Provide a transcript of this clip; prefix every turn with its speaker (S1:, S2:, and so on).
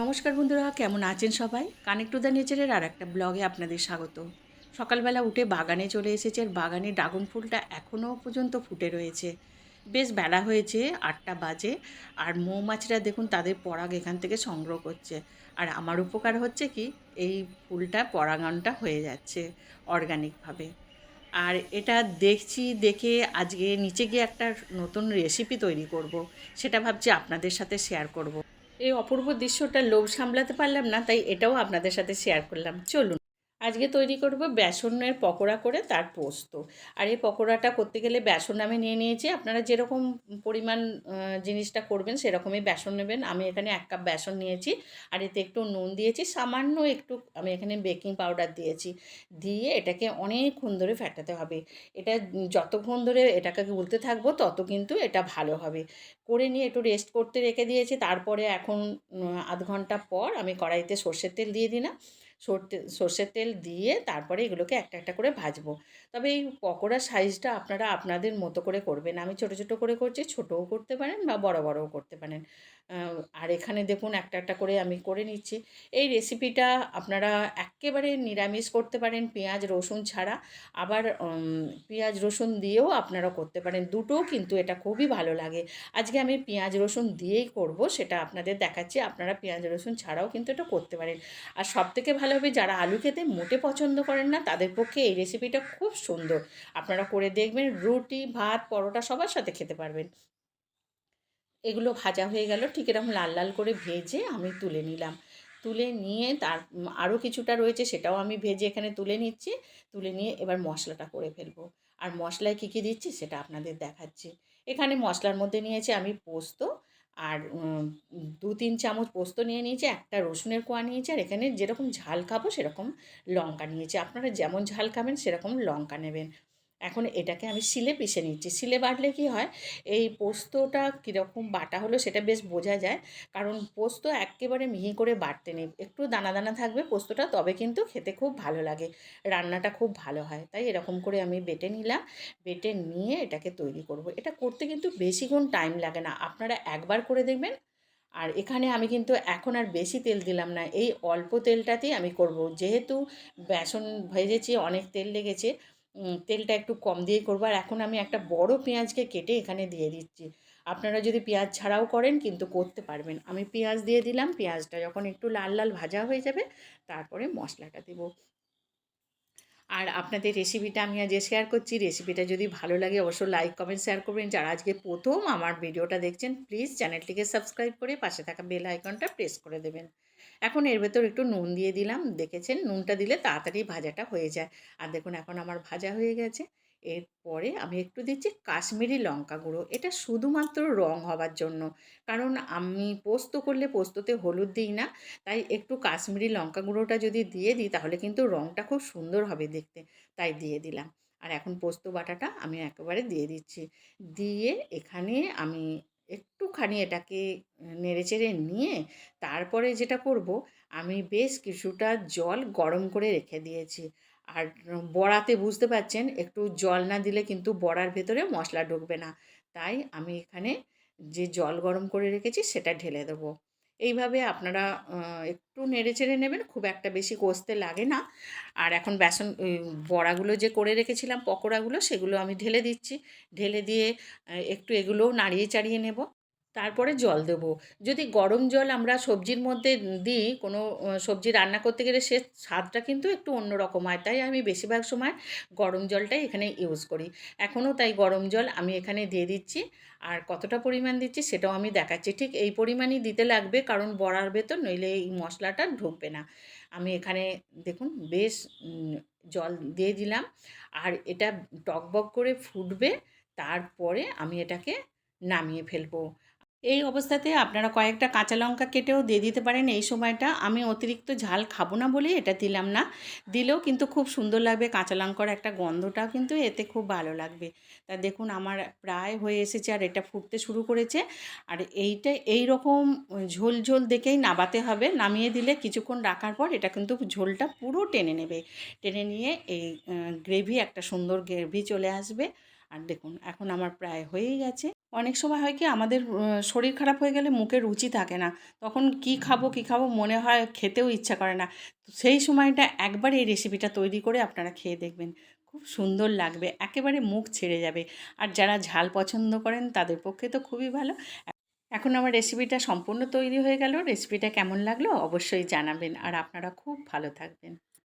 S1: নমস্কার বন্ধুরা, কেমন আছেন সবাই? কানেক্ট টু দ্য নেচারের আর একটা ব্লগে আপনাদের স্বাগত। সকালবেলা উঠে বাগানে চলে এসেছে আর বাগানে ড্রাগন ফুলটা এখনও পর্যন্ত ফুটে রয়েছে। বেশ বেলা হয়েছে, আটটা বাজে, আর মৌমাছিরা দেখুন তাদের পরাগ এখান থেকে সংগ্রহ করছে। আর আমার উপকার হচ্ছে কি, এই ফুলটা পরাগানটা হয়ে যাচ্ছে অর্গানিকভাবে আর এটা দেখছি দেখে আজকে নিচে গিয়ে একটা নতুন রেসিপি তৈরি করব, সেটা ভাবছি আপনাদের সাথে শেয়ার করব। এই অপূর্ব দৃশ্যটা লোভ সামলাতে পারলাম না তাই এটাও আপনাদের সাথে শেয়ার করলাম। চলুন। আজকে তৈরি করব বেসনের পকোড়া করে তার পোস্ত। আর এই পকোড়াটা করতে গেলে বেসন আমি নিয়ে নিয়েছি। আপনারা যেরকম পরিমাণ জিনিসটা করবেন সেরকমই বেসন নেবেন। আমি এখানে এক কাপ বেসন নিয়েছি আর এতে একটু নুন দিয়েছি। সামান্য একটু আমি এখানে বেকিং পাউডার দিয়েছি। দিয়ে এটাকে অনেকক্ষণ ধরে ফেটাতে হবে। এটা যতক্ষণ ধরে এটাকে গুলতে থাকব তত কিন্তু এটা ভালো হবে। করে নিয়ে একটু রেস্ট করতে রেখে দিয়েছি। তারপরে এখন আধ ঘণ্টা পর আমি কড়াইতে সর্ষের তেল দিয়ে দিলাম। সরতে, সর্ষের তেল দিয়ে তারপরে এগুলোকে একটা একটা করে ভাজবো। তবে এই পকোড়ার সাইজটা আপনারা আপনাদের মতো করে করবেন। আমি ছোট ছোট করে করছি, ছোটও করতে পারেন বা বড়, বড়ও করতে পারেন। আর এখানে দেখুন একটা একটা করে আমি করে নিচ্ছি। এই রেসিপিটা আপনারা একেবারে নিরামিষ করতে পারেন, পেঁয়াজ, রসুন ছাড়া। আবার পেঁয়াজ, রসুন দিয়েও আপনারা করতে পারেন। দুটোও কিন্তু এটা খুবই ভালো লাগে। আজকে আমি পেঁয়াজ, রসুন দিয়েই করব, সেটা আপনাদের দেখাচ্ছি। আপনারা পেঁয়াজ, রসুন ছাড়াও কিন্তু এটা করতে পারেন। আর সবথেকে ভালো হবে। যারা আলু খেতে মোটে পছন্দ করেন না, তাদের পক্ষে এই রেসিপিটা খুব সুন্দর। আপনারা করে দেখবেন, রুটি, ভাত, পরোটা সবার সাথে খেতে পারবেন। এগুলো ভাজা হয়ে গেল। ঠিক এরকম লাল লাল করে ভেজে আমি তুলে নিলাম। তুলে নিয়ে তার আরও কিছুটা রয়েছে সেটাও আমি ভেজে এখানে তুলে নিচ্ছি। তুলে নিয়ে এবার মশলাটা করে ফেলব। আর মশলায় কী কী দিচ্ছি সেটা আপনাদের দেখাচ্ছি। এখানে মশলার মধ্যে নিয়েছি আমি পোস্ত আর দু তিন চামচ পোস্ত নিয়ে নিয়েছি, একটা রসুনের কোয়া নিয়েছি, আর এখানে যেরকম ঝাল খাব সেরকম লঙ্কা নিয়েছি। আপনারা যেমন ঝাল খাবেন সেরকম লঙ্কা নেবেন। এখন এটাকে আমি শিলে পিষে নিচ্ছি। শিলে বাটলে কি হয়, এই পোস্তটা কীরকম বাটা হলো সেটা বেশ বোঝা যায়, কারণ পোস্ত একেবারে মিহি করে বাটতে নেই। একটু দানা দানা থাকবে পোস্তটা, তবে কিন্তু খেতে খুব ভালো লাগে, রান্নাটা খুব ভালো হয়। তাই এরকম করে আমি বেটে নিলাম, বেটে নিয়ে এটাকে তৈরি করব। এটা করতে কিন্তু বেশিক্ষণ টাইম লাগে না, আপনারা একবার করে দেখবেন। আর এখানে আমি কিন্তু এখন আর বেশি তেল দিলাম না, এই অল্প তেলটাতেই আমি করব। যেহেতু বেসন ভেজেছি, অনেক তেল লেগেছে তেলটা একটু কম দিয়ে করব। আর এখন আমি একটা বড় পেঁয়াজকে কেটে এখানে দিয়ে দিচ্ছি। আপনারা যদি পেঁয়াজ ছাড়াও করেন কিন্তু করতে পারবেন। আমি পেঁয়াজ দিয়ে দিলাম। পেঁয়াজটা যখন একটু লাল লাল ভাজা হয়ে যাবে, তারপরে মশলাটা দেবো। আপনাদের রেসিপিটা আমি আজ শেয়ার করছি। রেসিপিটা যদি ভালো লাগে অবশ্যই লাইক কমেন্ট শেয়ার করবেন। যারা আজকে প্রথম আমার ভিডিওটা দেখছেন প্লিজ চ্যানেলটিকে সাবস্ক্রাইব করে পাশে থাকা বেল আইকনটা প্রেস করে দেবেন। এখন এর ভেতর একটু নুন দিয়ে দিলাম। দেখেছেন? নুনটা দিলে তাড়াতাড়ি ভাজাটা হয়ে যায়। আর দেখুন, এখন আমার ভাজা হয়ে গেছে। এরপরে আমি একটু দিচ্ছি কাশ্মীরি লঙ্কা গুঁড়ো। এটা শুধুমাত্র রং হবার জন্য। কারণ আমি পোস্ত করলে পোস্ততে হলুদ দিই না, তাই একটু কাশ্মীরি লঙ্কা গুঁড়োটা যদি দিয়ে দিই, তাহলে কিন্তু রঙটা খুব সুন্দর হবে দেখতে। তাই দিয়ে দিলাম। আর এখন পোস্ত বাটাটা আমি একেবারে দিয়ে দিচ্ছি। দিয়ে এখানে আমি একটুখানি এটাকে নেড়েচেড়ে নিয়ে তারপরে যেটা করব, আমি বেশ কিছুটা জল গরম করে রেখে দিয়েছি। আর বড়াতে বুঝতে পারছেন, একটু জল না দিলে কিন্তু বড়ার ভেতরে মশলা ঢুকবে না। তাই আমি এখানে যে জল গরম করে রেখেছি সেটা ঢেলে দেবো। এইভাবে আপনারা একটু নেড়ে চেড়ে নেবেন, খুব একটা বেশি কষতে লাগে না। আর এখন বেসন বড়াগুলো যে করে রেখেছিলাম, পকোড়াগুলো, সেগুলো আমি ঢেলে দিচ্ছি। ঢেলে দিয়ে একটু এগুলোও নাড়িয়ে চাড়িয়ে নেব। তারপরে জল দেবো। যদি গরম জল আমরা সবজির মধ্যে দিই, কোনো সবজি রান্না করতে গেলে সে স্বাদটা কিন্তু একটু অন্যরকম হয়। তাই আমি বেশিরভাগ সময় গরম জলটাই এখানে ইউজ করি। এখনও তাই গরম জল আমি এখানে দিয়ে দিচ্ছি। আর কতটা পরিমাণ দিচ্ছি সেটাও আমি দেখাচ্ছি। ঠিক এই পরিমাণই দিতে লাগবে, কারণ বড়ার ভেতর নইলে এই মশলাটা ঢুকবে না। আমি এখানে দেখুন বেশ জল দিয়ে দিলাম। আর এটা টকবক করে ফুটবে, তারপরে আমি এটাকে নামিয়ে ফেলব। এই অবস্থাতে আপনারা কয়েকটা কাঁচা লঙ্কা কেটেও দিয়ে দিতে পারেন এই সময়টা। আমি অতিরিক্ত ঝাল খাব না বলে এটা দিলাম না। দিলেও কিন্তু খুব সুন্দর লাগবে কাঁচা লঙ্কার একটা গন্ধটাও কিন্তু এতে খুব ভালো লাগবে। তা দেখুন আমার প্রায় হয়ে এসেছে আর এটা ফুটতে শুরু করেছে। আর এইটা এই রকম ঝোল ঝোল দেখেই নাবাতে হবে। নামিয়ে দিলে কিছুক্ষণ রাখার পর এটা কিন্তু ঝোলটা পুরো টেনে নেবে। টেনে নিয়ে এই গ্রেভি একটা সুন্দর গ্রেভি চলে আসবে। আর দেখুন, এখন আমার প্রায় হয়েই গেছে। অনেক সময় হয় কি আমাদের শরীর খারাপ হয়ে গেলে মুখে রুচি থাকে না। তখন কি খাব কি খাব মনে হয় খেতেও ইচ্ছা করে না। সেই সময়টা একবার এই রেসিপিটা তৈরি করে আপনারা খেয়ে দেখবেন। খুব সুন্দর লাগবে, একেবারে মুখ ছেড়ে যাবে। আর যারা ঝাল পছন্দ করেন তাদের পক্ষে তো খুবই ভালো। এখন আমার রেসিপিটা সম্পূর্ণ তৈরি হয়ে গেল। রেসিপিটা কেমন লাগল অবশ্যই জানাবেন। আর আপনারা খুব ভালো থাকবেন।